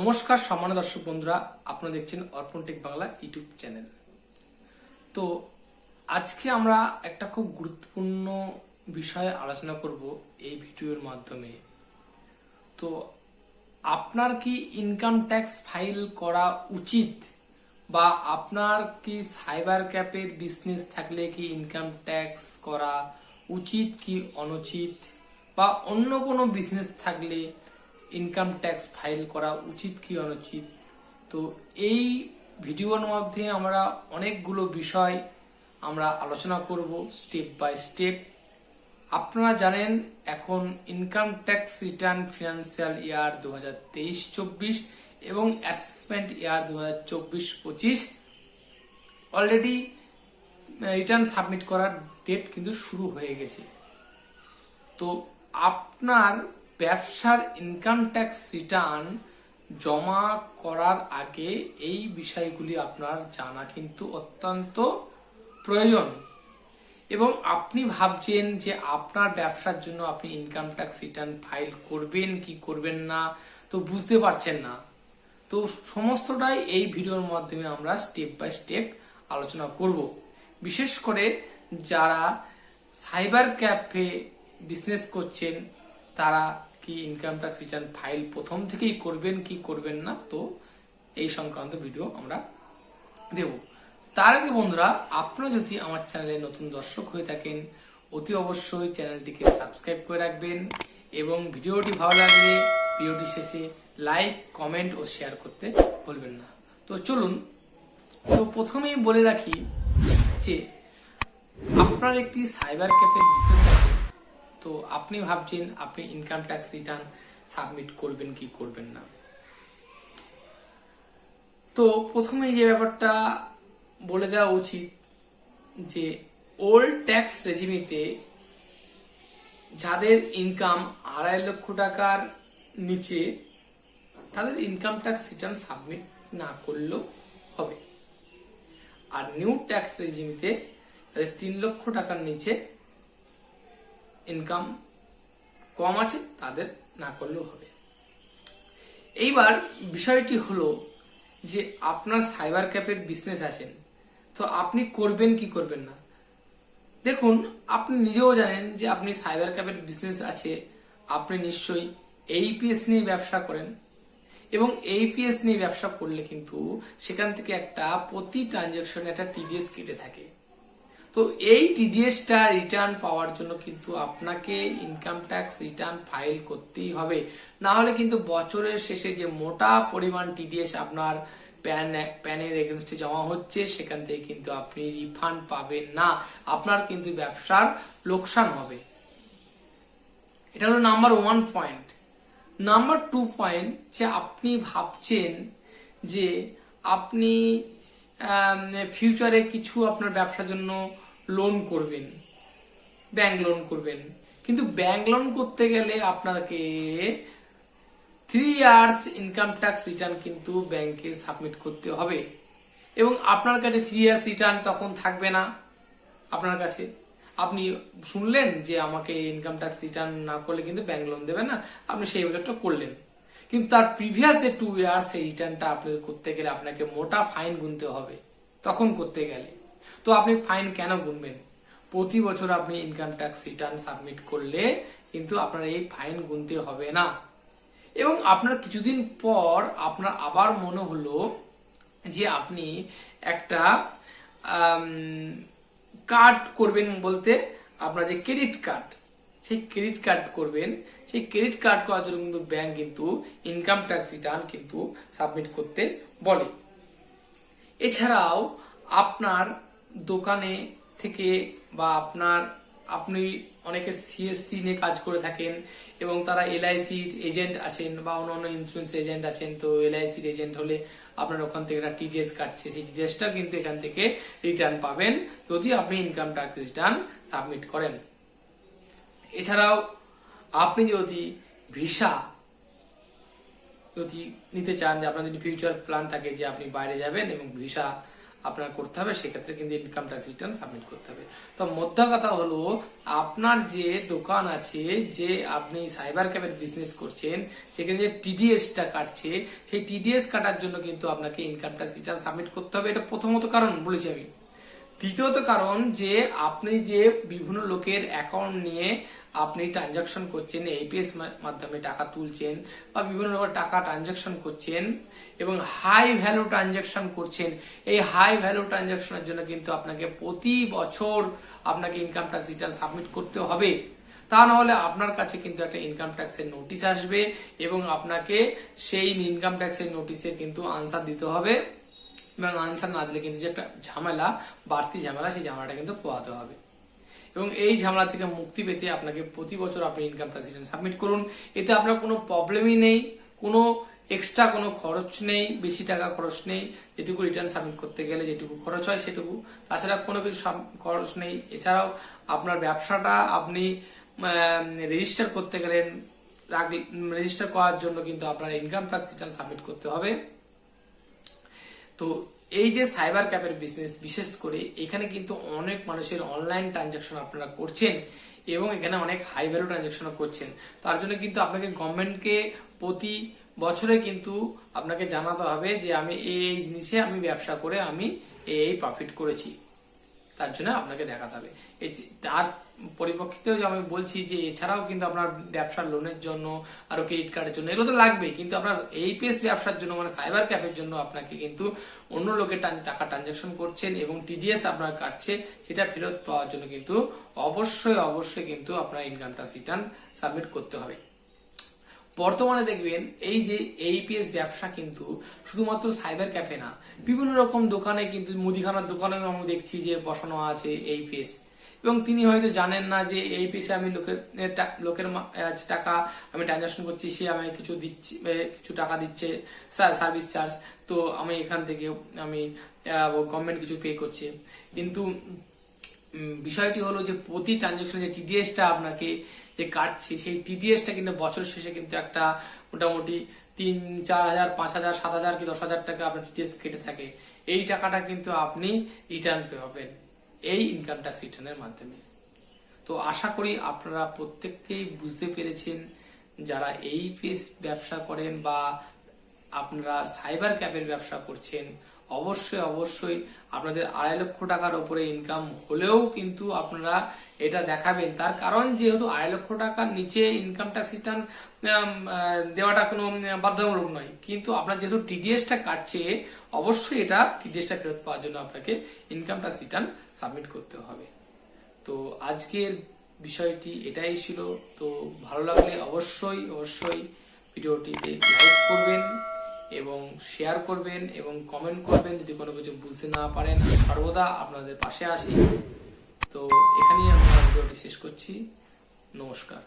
নমস্কার, সম্মানিত দর্শক বন্ধুরা, আপনারা দেখছেন অর্পণ টেক বাংলা ইউটিউব চ্যানেল। তো আজকে আমরা একটা খুব গুরুত্বপূর্ণ বিষয়ে আলোচনা করব এই ভিডিওর মাধ্যমে। তো আপনার কি ইনকাম ট্যাক্স ফাইল করা উচিত বা আপনার কি সাইবার ক্যাপের বিজনেস থাকলে কি ইনকাম ট্যাক্স করা উচিত কি অনুচিত বা অন্য কোনো বিজনেস থাকলে ইনকাম ট্যাক্স ফাইল করা উচিত কি অনুচিত? তো এই ভিডিওর মধ্যে আমরা অনেকগুলো বিষয় আমরা আলোচনা করব স্টেপ বাই স্টেপ আপনারা জানেন, এখন income tax return financial year দু হাজার তেইশ চব্বিশ এবং অ্যাসেসমেন্ট ইয়ার দু হাজার চব্বিশ পঁচিশ অলরেডি রিটার্ন সাবমিট করার ডেট কিন্তু শুরু হয়ে গেছে। তো আপনার ব্যবসার ইনকাম ট্যাক্স রিটার্ন জমা করার আগে এই বিষয়গুলি আপনার জানা কিন্তু অত্যন্ত প্রয়োজন। এবং আপনি ভাবছেন যে আপনার ব্যবসার জন্য আপনি ইনকাম ট্যাক্স রিটার্ন ফাইল করবেন কি করবেন না, তো বুঝতে পারছেন না। তো সমস্তটাই এই ভিডিওর মাধ্যমে আমরা স্টেপ বাই স্টেপ আলোচনা করব। বিশেষ করে যারা সাইবার ক্যাফে বিজনেস করছেন, তারা কি ইনকাম ট্যাক্স রিটার্ন ফাইল প্রথম থেকেই করবেন, কি করবেন না, তো এই সংক্রান্ত ভিডিও আমরা দেব। তার আগে বন্ধুরা, আপনারা যদি আমার চ্যানেলে নতুন দর্শক হয়ে থাকেন, অতি অবশ্যই চ্যানেলটিকে সাবস্ক্রাইব করে রাখবেন এবং ভিডিওটি ভালো লাগলে ভিডিওটি শেষে লাইক কমেন্ট ও শেয়ার করতে ভুলবেন না। তো চলুন, তো প্রথমেই বলে রাখি যে আপনার একটি সাইবার ক্যাফে বিজনেস তো আপনি ভাবছেন আপনি ইনকাম ট্যাক্স রিটার্ন সাবমিট করবেন কি করবেন না? তো প্রথমে যে ব্যাপারটা বলে দেওয়া উচিত যে ওল্ড ট্যাক্স রেজিমিতে যাদের ইনকাম আড়াই লক্ষ টাকার নিচে, তাদের ইনকাম ট্যাক্স রিটার্ন সাবমিট না করলেও হবে। আর নিউ ট্যাক্স রেজিমিতে তিন লক্ষ টাকার নিচে ইনকাম কম আছে, তাদের না করলেও হবে। এইবার বিষয়টি হলো যে আপনার সাইবার ক্যাপের বিজনেস আছেন তো আপনি করবেন কি করবেন না? দেখুন, আপনি নিজেও জানেন যে আপনি সাইবার ক্যাপের বিজনেস আছে, আপনি নিশ্চয়ই এইপিএস নিয়ে ব্যবসা করেন এবং এইপিএস নিয়ে ব্যবসা করলে কিন্তু সেখান থেকে একটা প্রতি ট্রানজাকশনে একটা টিডিএস কেটে থাকে। তো এই টিডিএসটা রিটার্ন পাওয়ার জন্য কিন্তু আপনাকে ইনকাম ট্যাক্স রিটার্ন ফাইল করতেই হবে। না হলে কিন্তু বছরের শেষে যে মোটা পরিমাণ টিডিএস আপনার প্যান প্যানের এগেনস্টে জমা হচ্ছে, সেখান থেকে কিন্তু আপনি রিফান্ড পাবেন না। আপনার কিন্তু ব্যবসার লোকসান হবে। এটা হলো number one point number two point যে আপনি ভাবছেন যে আপনি ফিউচারে কিছু আপনার ব্যবসার জন্য লোন করবেন ব্যাংক লোন করবেন। কিন্তু ব্যাংক লোন করতে গেলে আপনাকে three years income tax return কিন্তু ব্যাংকে সাবমিট করতে হবে। এবং আপনার কাছে থ্রি ইয়ার্স রিটার্ন তখন থাকবে না আপনার কাছে। আপনি শুনলেন যে আমাকে ইনকাম ট্যাক্স রিটার্ন না করলে কিন্তু ব্যাংক লোন দেবে না। আপনি সেই বছরটা করলেন। কিন্তু তার প্রিভিয়াস যে টু ইয়ার্স সেই রিটার্নটা আপনাকে করতে গেলে আপনাকে মোটা ফাইন গুনতে হবে। তখন করতে গেলে। তো আপনি ফাইন কেন গুনবেন? প্রতি বছর আপনি ইনকাম ট্যাক্স রিটার্ন সাবমিট করলে কিন্তু আপনার এই ফাইন গুনতে হবে না। এবং আপনার কিছুদিন পর আপনার আবার মনে হলো যে আপনি একটা কার্ড করবেন বলতে আপনার যে ক্রেডিট কার্ড সেই ক্রেডিট কার্ড করবেন, সেই ক্রেডিট কার্ড করার জন্য কিন্তু ব্যাংক কিন্তু ইনকাম ট্যাক্স রিটার্ন কিন্তু সাবমিট করতে বলে। এছাড়াও আপনার দোকানে থেকে বা আপনার, আপনি অনেকে সিএসসি নিয়ে কাজ করে থাকেন এবং তারা এলআইসির এজেন্ট আছেন বা অন্যান্য ইন্স্যুরেন্স এজেন্ট আছেন, তো এলআইসির এজেন্ট হলে আপনার ওখান থেকে একটা টিডিএস কাটছে, সেই টিডিএসটা কিন্তু এখান থেকে রিটার্ন পাবেন যদি আপনি ইনকাম ট্যাক্স রিটার্ন সাবমিট করেন। এছাড়াও আপনি যদি ভিসা যদি নিতে চান, যে আপনার যদি ফিউচার প্ল্যান থাকে যে আপনি বাইরে যাবেন এবং ভিসা আপনার করতে হবে, সেক্ষেত্রে কিন্তু ইনকাম ট্যাক্স রিটার্ন সাবমিট করতে হবে। তো মোদ্দা কথা হলো, আপনার যে দোকান আছে, যে আপনি সাইবার ক্যাফের বিজনেস করছেন, সেখানে যে টিডিএসটা কাটছে, সেই টিডিএস কাটার জন্য কিন্তু আপনাকে ইনকাম ট্যাক্স রিটার্ন সাবমিট করতে হবে। এটা প্রথমত কারণ বলেছি আমি। দ্বিতীয়ত কারণ যে আপনি যে বিভিন্ন লোকের অ্যাকাউন্ট নিয়ে আপনি ট্রানজাকশন করছেন এপিএস মাধ্যমে টাকা তুলছেন বা বিভিন্ন রকম টাকা ট্রানজাকশন করছেন এবং হাই ভ্যালু ট্রানজাকশন করছেন, এই হাই ভ্যালু ট্রানজাকশনের জন্য কিন্তু আপনাকে প্রতি বছর আপনাকে ইনকাম ট্যাক্স রিটার্ন সাবমিট করতে হবে। তা না হলে আপনার কাছে কিন্তু একটা ইনকাম ট্যাক্সের নোটিশ আসবে এবং আপনাকে সেই ইনকাম ট্যাক্সের নোটিশে কিন্তু আনসার দিতে হবে। এবং আনসার না দিলে কিন্তু যে একটা ঝামেলা, বাড়তি ঝামেলা, সেই ঝামেলাটা কিন্তু পোয়াতে হবে। এবং এই ঝামেলা থেকে মুক্তি পেতে আপনাকে প্রতি বছর আপনি ইনকাম ট্যাক্স রিটার্ন সাবমিট করুন। এতে আপনার কোনো প্রবলেমই নেই, কোনো এক্সট্রা কোনো খরচ নেই, বেশি টাকা খরচ নেই, যেটুকু রিটার্ন সাবমিট করতে গেলে যেটুকু খরচ হয় সেটুকু। তাছাড়া কোনো কিছু খরচ নেই। এছাড়াও আপনার ব্যবসাটা আপনি রেজিস্টার করতে গেলেন রেজিস্টার করার জন্য কিন্তু আপনার ইনকাম ট্যাক্স রিটার্ন সাবমিট করতে হবে। তো এই যে সাইবার ক্যাফের বিজনেস বিশেষ করে এখানে কিন্তু অনেক মানুষের অনলাইন ট্রানজাকশন আপনারা করছেন এবং এখানে অনেক হাই ভ্যালু ট্রানজাকশনও করছেন। তার জন্য কিন্তু আপনাকে গভর্নমেন্টকে প্রতি বছরে কিন্তু আপনাকে জানাতে হবে যে আমি এই জিনিসে আমি ব্যবসা করে আমি এই প্রফিট করেছি। তার জন্য আপনাকে দেখাতে হবে। তার পরিপ্রেক্ষিতেও যে আমি বলছি যে এছাড়াও কিন্তু আপনার ব্যবসার লোনের জন্য, আরও ক্রেডিট কার্ডের জন্য, এগুলো তো লাগবে কিন্তু আপনার এই পেস ব্যবসার জন্য মানে সাইবার ক্যাফের জন্য আপনাকে কিন্তু অন্য লোকের টাকা ট্রানজাকশন করছেন এবং টিডিএস আপনার কাটছে, সেটা ফেরত পাওয়ার জন্য কিন্তু অবশ্যই অবশ্যই কিন্তু আপনার ইনকাম ট্যাক্স রিটার্ন সাবমিট করতে হবে। বর্তমানে দেখবেন এই যে এইপিএস ব্যবসা কিন্তু শুধুমাত্র সাইবার ক্যাফে না, বিভিন্ন রকম দোকানে কিন্তু মুদিখানার দোকানেও আমি দেখছি যে বসানো আছে এইপিএস এবং তিনি হয়তো জানেন না যে এই পিসে আমি লোকের লোকের টাকা, আমি ট্রানজাকশন করছি, সে আমাকে কিছু দিচ্ছে কিছু টাকা দিচ্ছে সার্ভিস চার্জ তো আমি এখান থেকে আমি গভর্নমেন্ট কিছু পে করছে। কিন্তু বিষয়টি হলো যে প্রতি ট্রানজেকশন যে টিডিএসটা আপনাকে যে কাটছে, সেই টিডিএসটা কিন্তু বছর শেষে কিন্তু একটা মোটামুটি তিন, চার হাজার, পাঁচ হাজার, সাত হাজার কি দশ হাজার টাকা আপনার টিডিএস কেটে থাকে। এই টাকাটা কিন্তু আপনি রিটার্ন পাবেন এই ইনকাম ট্যাক্স রিটার্নের মাধ্যমে। তো আশা করি আপনারা প্রত্যেককেই বুঝতে পেরেছেন, যারা এই পিস ব্যবসা করেন বা আপনারা সাইবার ক্যাবের ব্যবসা করছেন অবশ্যই অবশ্যই আপনাদের আড়াই লক্ষ টাকার উপরে ইনকাম হলেও কিন্তু আপনারা এটা দেখাবেন। তার কারণ যেহেতু আড়াই লক্ষ টাকার নিচে ইনকাম ট্যাক্স রিটার্ন দেওয়াটা কোনো বাধ্যতামূলক নয়। কিন্তু আপনার যেহেতু টিডিএসটা কাটছে, অবশ্যই এটা টিডিএসটা ফেরত পাওয়ার জন্য আপনাকে ইনকাম ট্যাক্স রিটার্ন সাবমিট করতে হবে। তো আজকের বিষয়টি এটাই ছিল। তো ভালো লাগলে অবশ্যই অবশ্যই ভিডিওটিতে লাইক করবেন। এবং শেয়ার করবেন এবং কমেন্ট করবেন যদি কোনো কিছু বুঝতে না পারেন সর্বদা আপনাদের পাশে আসি তো এখানেই আমি ভিডিওটি শেষ করছি। নমস্কার।